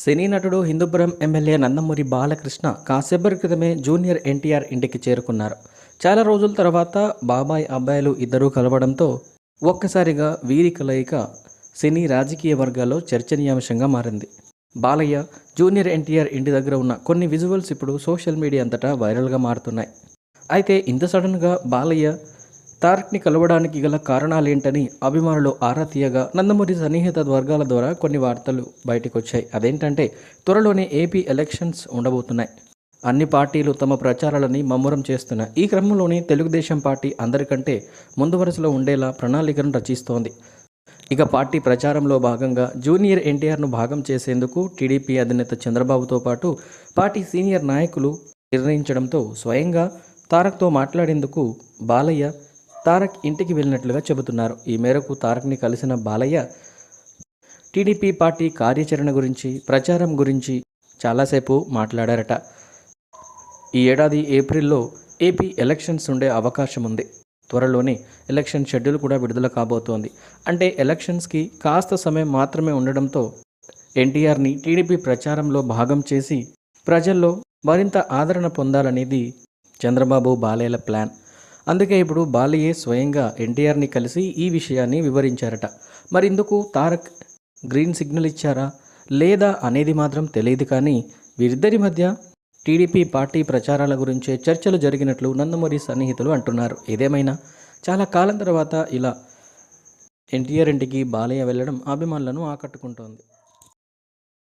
సినీ నటుడు హిందూపురం ఎమ్మెల్యే నందమూరి బాలకృష్ణ కాసేపటి క్రితమే జూనియర్ ఎన్టీఆర్ ఇంటికి చేరుకున్నారు. చాలా రోజుల తర్వాత బాబాయ్ అబ్బాయిలు ఇద్దరూ కలవడంతో ఒక్కసారిగా వీరి కలయిక సినీ రాజకీయ వర్గాల్లో చర్చనీయాంశంగా మారింది. బాలయ్య జూనియర్ ఎన్టీఆర్ ఇంటి దగ్గర ఉన్న కొన్ని విజువల్స్ ఇప్పుడు సోషల్ మీడియా అంతటా వైరల్గా మారుతున్నాయి. అయితే ఇంత సడన్గా బాలయ్య తారక్ని కలవడానికి గల కారణాలేంటని అభిమానులు ఆరా తీయగా నందమూరి సన్నిహిత వర్గాల ద్వారా కొన్ని వార్తలు బయటకు వచ్చాయి అదేంటంటే త్వరలోనే ఏపీ ఎలక్షన్స్ ఉండబోతున్నాయి. అన్ని పార్టీలు తమ ప్రచారాలని మమ్మురం చేస్తున్నాయి. ఈ క్రమంలోనే తెలుగుదేశం పార్టీ అందరికంటే ముందు వరుసలో ఉండేలా ప్రణాళికను రచిస్తోంది. ఇక పార్టీ ప్రచారంలో భాగంగా జూనియర్ ఎన్టీఆర్ను భాగం చేసేందుకు టీడీపీ అధినేత చంద్రబాబుతో పాటు పార్టీ సీనియర్ నాయకులు నిర్ణయించడంతో స్వయంగా తారక్తో మాట్లాడేందుకు బాలయ్య తారక్ ఇంటికి వెళ్ళినట్లుగా చెబుతున్నారు. ఈ మేరకు తారక్ని కలిసిన బాలయ్య టీడీపీ పార్టీ కార్యాచరణ గురించి ప్రచారం గురించి చాలాసేపు మాట్లాడారట. ఈ ఏడాది ఏప్రిల్లో ఏపీ ఎలక్షన్స్ ఉండే అవకాశం ఉంది. త్వరలోనే ఎలక్షన్ షెడ్యూల్ కూడా విడుదల కాబోతోంది. అంటే ఎలక్షన్స్కి కాస్త సమయం మాత్రమే ఉండడంతో ఎన్టీఆర్ని టీడీపీ ప్రచారంలో భాగం చేసి ప్రజల్లో మరింత ఆదరణ పొందాలనేది చంద్రబాబు బాలయ్యల ప్లాన్. అందుకే ఇప్పుడు బాలయ్యే స్వయంగా ఎన్టీఆర్ని కలిసి ఈ విషయాన్ని వివరించారట. మరి ఇందుకు తారక్ గ్రీన్ సిగ్నల్ ఇచ్చారా? లేదా అనేది మాత్రం తెలియదు కానీ వీరిద్దరి మధ్య టీడీపీ పార్టీ ప్రచారాల గురించే చర్చలు జరిగినట్లు నందమూరి సన్నిహితులు అంటున్నారు. ఏదేమైనా? చాలా కాలం తర్వాత ఇలా ఎన్టీఆర్ ఇంటికి బాలయ్య వెళ్ళడం అభిమానులను ఆకట్టుకుంటోంది.